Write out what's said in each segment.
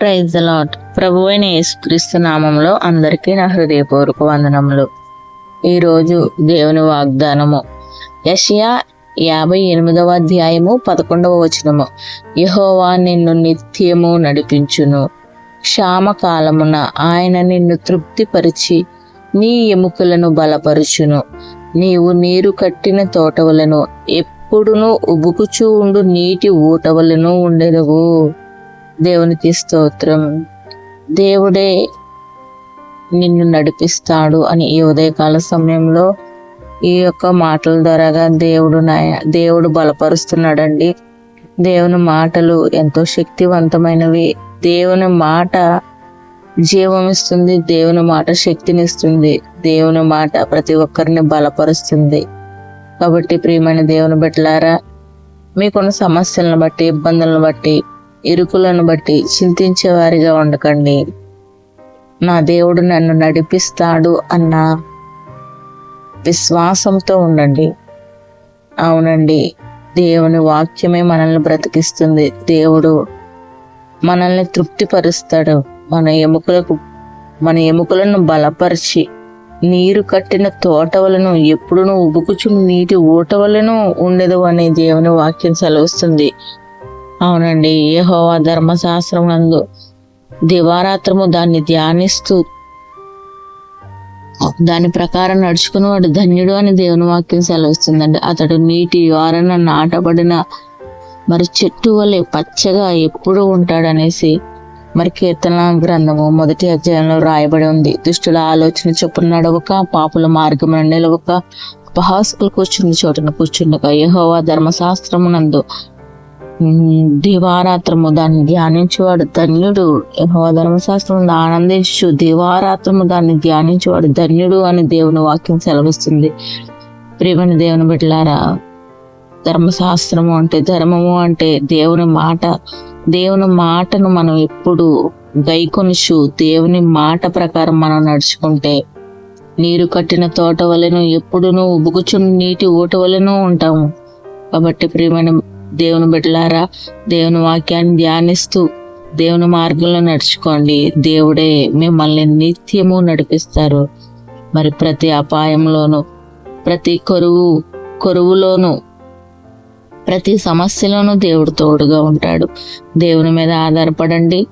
Praise lot ప్రభు అయిన యేసుక్రీస్తు నామంలో అందరికీ నా హృదయపూర్వక వందనములు. ఈరోజు దేవుని వాగ్దానము. యషియా యాభై ఎనిమిదవ అధ్యాయము పదకొండవ వచనము. యహోవా నిన్ను నిత్యము నడిపించును. క్షామకాలమున ఆయన నిన్ను తృప్తిపరిచి నీ ఎముకలను బలపరుచును. నీవు నీరు కట్టిన తోటవలను ఎప్పుడునూ ఉబుకుచూ ఉండు నీటి ఊటవలను ఉండెదవు. దేవునికి స్తోత్రం దేవుడే నిన్ను నడిపిస్తాడు అని ఈ ఉదయకాల సమయంలో ఈ యొక్క మాటల ద్వారాగా దేవుడు నాయ దేవుడు బలపరుస్తున్నాడండి. దేవుని మాటలు ఎంతో శక్తివంతమైనవి. దేవుని మాట జీవం ఇస్తుంది దేవుని మాట శక్తినిస్తుంది. దేవుని మాట ప్రతి ఒక్కరిని బలపరుస్తుంది. కాబట్టి ప్రియమైన దేవుని బిడ్డలారా మీకున్న సమస్యలను బట్టి ఇబ్బందులను బట్టి ఇరుకులను బట్టి చింతించే వారిగా ఉండకండి. నా దేవుడు నన్ను నడిపిస్తాడు అన్న విశ్వాసంతో ఉండండి. అవునండి దేవుని వాక్యమే మనల్ని బ్రతికిస్తుంది. దేవుడు మనల్ని తృప్తిపరుస్తాడు. మన ఎముకలకు మన ఎముకలను బలపరిచి నీరు కట్టిన తోటవలను ఎప్పుడునూ ఉబుకుచు నీటి ఊటవలను ఉండదు అనే దేవుని వాక్యం సెలవుస్తుంది. అవునండి ఏహోవా ధర్మశాస్త్రం నందు దివారాత్రము దాన్ని ధ్యానిస్తూ దాని ప్రకారం నడుచుకున్నవాడు ధన్యుడు అని దేవుని వాక్యం సెలవుస్తుందండి. అతడు నీటి వారన నాటబడిన మరి చెట్టు వలె పచ్చగా ఎప్పుడు ఉంటాడనేసి మరి కీర్తన గ్రంథము మొదటి అధ్యాయంలో రాయబడి ఉంది. దుష్టుల ఆలోచన చొప్పున నడవక పాపుల మార్గం నిలవక పహాసుకులు కూర్చున్న చోటున కూర్చుండగా యహోవా ధర్మశాస్త్రమునందు నందు దివారాత్రము దాన్ని ధ్యానించేవాడు ధన్యుడు. ధర్మశాస్త్రం ఆనందించు. దివారాత్రము దాన్ని ధ్యానించేవాడు ధన్యుడు అని దేవుని వాక్యం సెలవిస్తుంది. ప్రియమైన దేవుని బిడ్డలారా ధర్మశాస్త్రము అంటే ధర్మము అంటే దేవుని మాట. దేవుని మాటను మనం ఎప్పుడు గైకొనుచు దేవుని మాట ప్రకారం మనం నడుచుకుంటే నీరు కట్టిన తోట వలెను ఎప్పుడునూ ఉబుకుచున్న నీటి ఊట వలెను ఉంటాము. కాబట్టి ప్రియమైన దేవుని బిడ్డలారా దేవుని వాక్యాన్ని ధ్యానిస్తూ దేవుని మార్గంలో నడుచుకోండి. దేవుడే మిమ్మల్ని నిత్యము నడిపిస్తారు. మరి ప్రతి అపాయంలోను ప్రతి కొరువు కొరువులోను ప్రతి సమస్యలోనూ దేవుడు తోడుగా ఉంటాడు. దేవుని మీద ఆధారపడండి.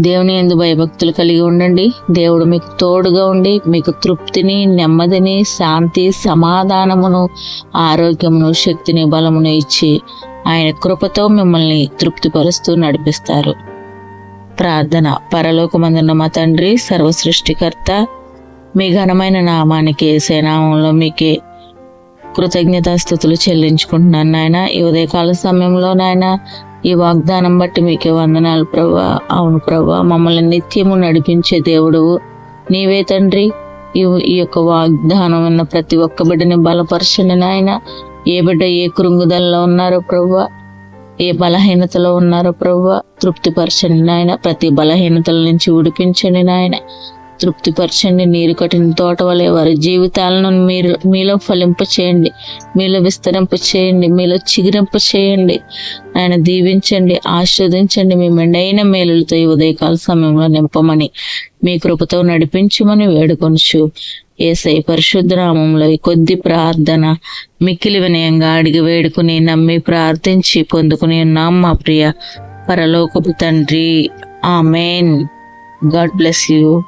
దేవుని ఎందు భయభక్తులు కలిగి ఉండండి. దేవుడు మీకు తోడుగా ఉండి మీకు తృప్తిని నెమ్మదిని శాంతి సమాధానమును ఆరోగ్యమును శక్తిని బలమును ఇచ్చి ఆయన కృపతో మిమ్మల్ని తృప్తిపరుస్తూ నడిపిస్తారు. ప్రార్థన. పరలోకమందున్న మా తండ్రి సర్వసృష్టికర్త మీ ఘనమైన నామానికి సేనామంలో మీకే కృతజ్ఞతాస్థుతులు చెల్లించుకుంటున్నాను నాయన. ఈ ఉదయకాల సమయంలో నాయన ఈ వాగ్దానం బట్టి మీకే వందనాలు ప్రభా. అవును ప్రభా మమ్మల్ని నిత్యము నడిపించే దేవుడు. నీవే తండ్రి ఈ ఈ యొక్క వాగ్దానం ఉన్న ప్రతి ఒక్క బిడ్డని బలపరచండి నాయన. ఏ బిడ్డ ఏ కృంగుదలలో ఉన్నారో ప్రభా ఏ బలహీనతలో ఉన్నారో ప్రభా తృప్తిపరచండి నాయన. ప్రతి బలహీనతల నుంచి ఉడిపించండి నాయన. తృప్తిపరచండి. నీరు కట్టిన తోట వలె వారి జీవితాలను మీరు మీలో ఫలింప చేయండి. మీలో విస్తరింప చేయండి. మీలో చిగురింప చేయండి. ఆయన దీవించండి. ఆస్వాదించండి మీ మెండైన మేలులతో ఈ ఉదయకాల సమయంలో నింపమని మీ కృపతో నడిపించమని వేడుకొనుచు. ఏసై పరిశుద్ధరామంలో కొద్ది ప్రార్థన మిక్కిలి వినయంగా అడిగి వేడుకుని నమ్మి ప్రార్థించి పొందుకుని ఉన్నాం మా ప్రియ పరలోకపు తండ్రి. ఆమెన్. God bless you.